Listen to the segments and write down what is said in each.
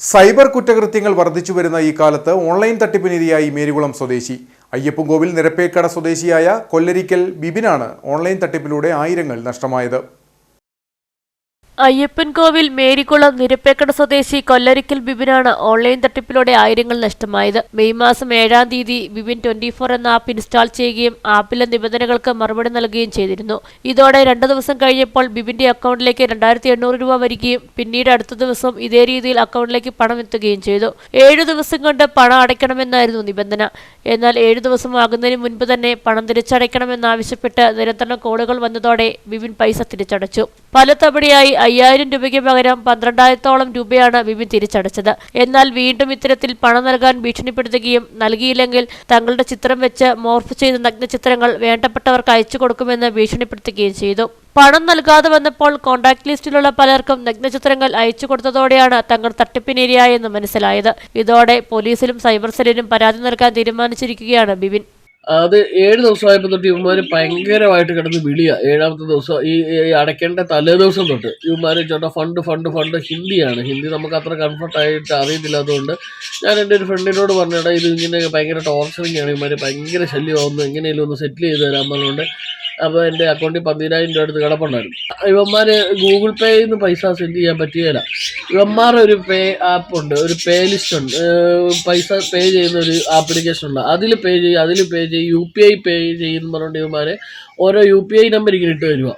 Cyber കുറ്റകൃത്യങ്ങൾ വർദ്ധിച്ചു വരുന്ന ഈ കാലത്ത് ഓൺലൈൻ തട്ടിപ്പിനിരയായി മേരികുളം സ്വദേശി. അയ്യപ്പൻകോവിൽ നിരപ്പേക്കട സ്വദേശിയായ കൊല്ലരിക്കൽ ബിബിനാണ് ഓൺലൈൻ തട്ടിപ്പിലൂടെ ആയിരങ്ങൾ നഷ്ടമായത്. അയ്യപ്പൻകോവിൽ മേരിക്കുളം നിരപ്പേക്കട സ്വദേശി കൊല്ലരിക്കൽ ബിബിനാണ് ഓൺലൈൻ തട്ടിപ്പിലൂടെ ആയിരങ്ങൾ നഷ്ടമായത്. മെയ് മാസം ഏഴാം തീയതി ബിബിൻ ട്വന്റി ഫോർ എന്ന ആപ്പ് ഇൻസ്റ്റാൾ ചെയ്യുകയും ആപ്പിലെ നിബന്ധനകൾക്ക് മറുപടി നൽകുകയും ചെയ്തിരുന്നു. ഇതോടെ രണ്ടു ദിവസം കഴിഞ്ഞപ്പോൾ ബിബിന്റെ അക്കൗണ്ടിലേക്ക് രണ്ടായിരത്തി എണ്ണൂറ് രൂപ വരികയും പിന്നീട് അടുത്ത ദിവസം ഇതേ രീതിയിൽ അക്കൗണ്ടിലേക്ക് പണം എത്തുകയും ചെയ്തു. ഏഴു ദിവസം കൊണ്ട് പണം അടയ്ക്കണമെന്നായിരുന്നു നിബന്ധന. എന്നാൽ ഏഴു ദിവസം ആകുന്നതിന് മുൻപ് തന്നെ പണം തിരിച്ചടയ്ക്കണമെന്നാവശ്യപ്പെട്ട് നിരന്തരം കോളുകൾ വന്നതോടെ ബിബിൻ പൈസ തിരിച്ചടച്ചു. പല തവണയായി അയ്യായിരം രൂപയ്ക്ക് പകരം പന്ത്രണ്ടായിരത്തോളം രൂപയാണ് വിമി തിരിച്ചടച്ചത്. എന്നാൽ വീണ്ടും ഇത്തരത്തിൽ പണം നൽകാൻ ഭീഷണിപ്പെടുത്തുകയും നൽകിയില്ലെങ്കിൽ തങ്ങളുടെ ചിത്രം വെച്ച് മോർഫ് ചെയ്ത നഗ്നചിത്രങ്ങൾ വേണ്ടപ്പെട്ടവർക്ക് അയച്ചു കൊടുക്കുമെന്ന് ഭീഷണിപ്പെടുത്തുകയും ചെയ്തു. പണം നൽകാതെ വന്നപ്പോൾ കോൺടാക്ട് ലിസ്റ്റിലുള്ള പലർക്കും നഗ്നചിത്രങ്ങൾ അയച്ചു കൊടുത്തതോടെയാണ് തങ്ങൾ തട്ടിപ്പിനിരയായെന്ന് മനസ്സിലായത്. ഇതോടെ പോലീസിലും സൈബർ സെല്ലിലും പരാതി നൽകാൻ തീരുമാനിച്ചിരിക്കുകയാണ് ബിബിൻ അത് ഏഴ് ദിവസമായപ്പോൾ തൊട്ട് ഇവന്മാർ ഭയങ്കരമായിട്ട് കിടന്ന് വിളിയ. ഏഴാമത്തെ ദിവസം ഈ അടയ്ക്കേണ്ട തലേ ദിവസം തൊട്ട് ഇവന്മാർ ചേട്ടാ ഫണ്ട് ഫണ്ട് ഫണ്ട് ഹിന്ദിയാണ്. ഹിന്ദി നമുക്ക് അത്ര കംഫർട്ടായിട്ട് അറിയത്തില്ലാത്തതുകൊണ്ട് ഞാൻ എന്റെ ഒരു ഫ്രണ്ടിനോട് പറഞ്ഞേടാ ഇത് ഇങ്ങനെ ഭയങ്കര ടോർച്ചറിങ് ആണ്. ഇവന്മാർ ഭയങ്കര ശല്യമാവുന്നു. എങ്ങനെയെങ്കിലും ഒന്ന് സെറ്റിൽ ചെയ്ത് തരാൻ പറഞ്ഞുകൊണ്ട് അപ്പോൾ എന്റെ അക്കൗണ്ടിൽ പതിനായിരം രൂപ എടുത്ത് കിടപ്പുണ്ടായിരുന്നു. ഇവന്മാർ ഗൂഗിൾ പേയിൽ നിന്ന് പൈസ സെൻഡ് ചെയ്യാൻ പറ്റുകയില്ല ഇവന്മാരുടെ ഒരു പേ ആപ്പ് ഉണ്ട് ഒരു പേ ലിസ്റ്റ് ഉണ്ട് പൈസ പേ ചെയ്യുന്ന ഒരു ആപ്ലിക്കേഷൻ ഉണ്ട്. അതിൽ പേ ചെയ്യുക അതിൽ പേ ചെയ്യും യു പി ഐ പേ ചെയ്യുന്ന പറഞ്ഞിട്ട് ഇവന്മാർ ഓരോ യു പി ഐ നമ്പർ ഇങ്ങനെ ഇട്ട് തരുക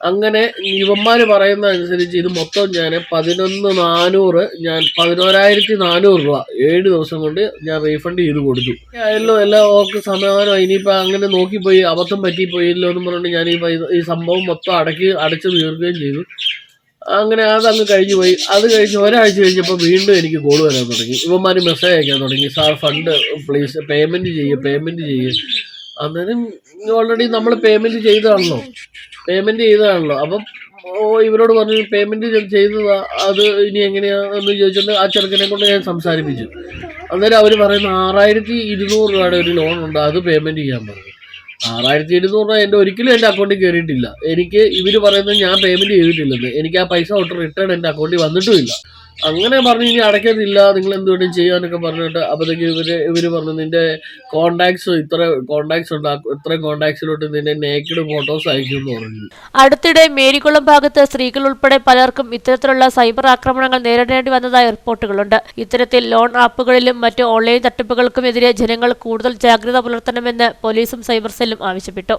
അങ്ങനെ ഇവന്മാർ പറയുന്ന അനുസരിച്ച് ഇത് മൊത്തം ഞാൻ പതിനൊന്ന് നാനൂറ് ഞാൻ പതിനോരായിരത്തി നാനൂറ് രൂപ ഏഴ് ദിവസം കൊണ്ട് ഞാൻ റീഫണ്ട് ചെയ്ത് കൊടുത്തു. ആയല്ലോ എല്ലാം ഓക്കെ സമാധാനമായി ഇനിയിപ്പോൾ അങ്ങനെ നോക്കിപ്പോയി അബദ്ധം പറ്റിപ്പോയില്ലോ എന്ന് പറഞ്ഞുകൊണ്ട് ഞാൻ ഈ ഈ സംഭവം മൊത്തം അടക്കി അടച്ചു തീർക്കുകയും ചെയ്തു. അങ്ങനെ അതങ്ങ് കഴിഞ്ഞു പോയി. അത് കഴിഞ്ഞ് ഒരാഴ്ച കഴിഞ്ഞപ്പോൾ വീണ്ടും എനിക്ക് കോൾ വരാൻ തുടങ്ങി. ഇവന്മാർ മെസ്സേജ് അയക്കാൻ തുടങ്ങി. സാർ ഫണ്ട് പ്ലീസ് പേയ്മെന്റ് ചെയ്യുക പേയ്മെന്റ് ചെയ്യുക അന്നേരം ഓൾറെഡി നമ്മൾ പേയ്മെന്റ് ചെയ്തതാണല്ലോ. പേയ്മെന്റ് ചെയ്തതാണല്ലോ. അപ്പം ഓ ഇവരോട് പറഞ്ഞു പേയ്മെന്റ് ചെയ്തതാ അത് ഇനി എങ്ങനെയാണെന്ന് ചോദിച്ചിട്ട് ആ ചെറുക്കനെ കൊണ്ട് ഞാൻ സംസാരിപ്പിച്ചു. അന്നേരം അവർ പറയുന്ന ആറായിരത്തി ഇരുന്നൂറ് രൂപയുടെ ഒരു ലോൺ ഉണ്ട് അത് പേയ്മെന്റ് ചെയ്യാൻ പറഞ്ഞു. ആറായിരത്തി ഇരുന്നൂറ് രൂപ എന്റെ ഒരിക്കലും എന്റെ അക്കൗണ്ടിൽ കയറിയിട്ടില്ല എനിക്ക് ഇവർ പറയുന്നത് ഞാൻ പേയ്മെന്റ് ചെയ്തിട്ടില്ലെന്ന്. എനിക്ക് ആ പൈസ ഒട്ട് റിട്ടേൺ എന്റെ അക്കൗണ്ടിൽ വന്നിട്ടുമില്ല. അങ്ങനെ പറഞ്ഞു ഇനി അടയ്ക്കത്തില്ല നിങ്ങൾ എന്തുവേണ്ടും ചെയ്യാനൊക്കെ പറഞ്ഞിട്ട് അപ്പോഴത്തേക്ക് ഇവർ ഇവർ പറഞ്ഞു നിന്റെ കോണ്ടാക്ട്സ് ഇത്ര കോണ്ടാക്ട്സ് ഉണ്ട് ഇത്ര കോണ്ടാക്ട്സിലോട്ട് നിന്റെ നേക്കഡ് ഫോട്ടോസ് അയക്കും പറഞ്ഞു. അടുത്തിടെ മേരിക്കുളം ഭാഗത്ത് സ്ത്രീകൾ ഉൾപ്പെടെ പലർക്കും ഇത്തരത്തിലുള്ള സൈബർ ആക്രമണങ്ങൾ നേരിടേണ്ടി വന്നതായ റിപ്പോർട്ടുകളുണ്ട്. ഇത്തരത്തിൽ ലോൺ ആപ്പുകളിലും മറ്റ് ഓൺലൈൻ തട്ടിപ്പുകൾക്കും എതിരെ ജനങ്ങൾ കൂടുതൽ ജാഗ്രത പുലർത്തണമെന്ന് പോലീസും സൈബർ സെല്ലും ആവശ്യപ്പെട്ടു.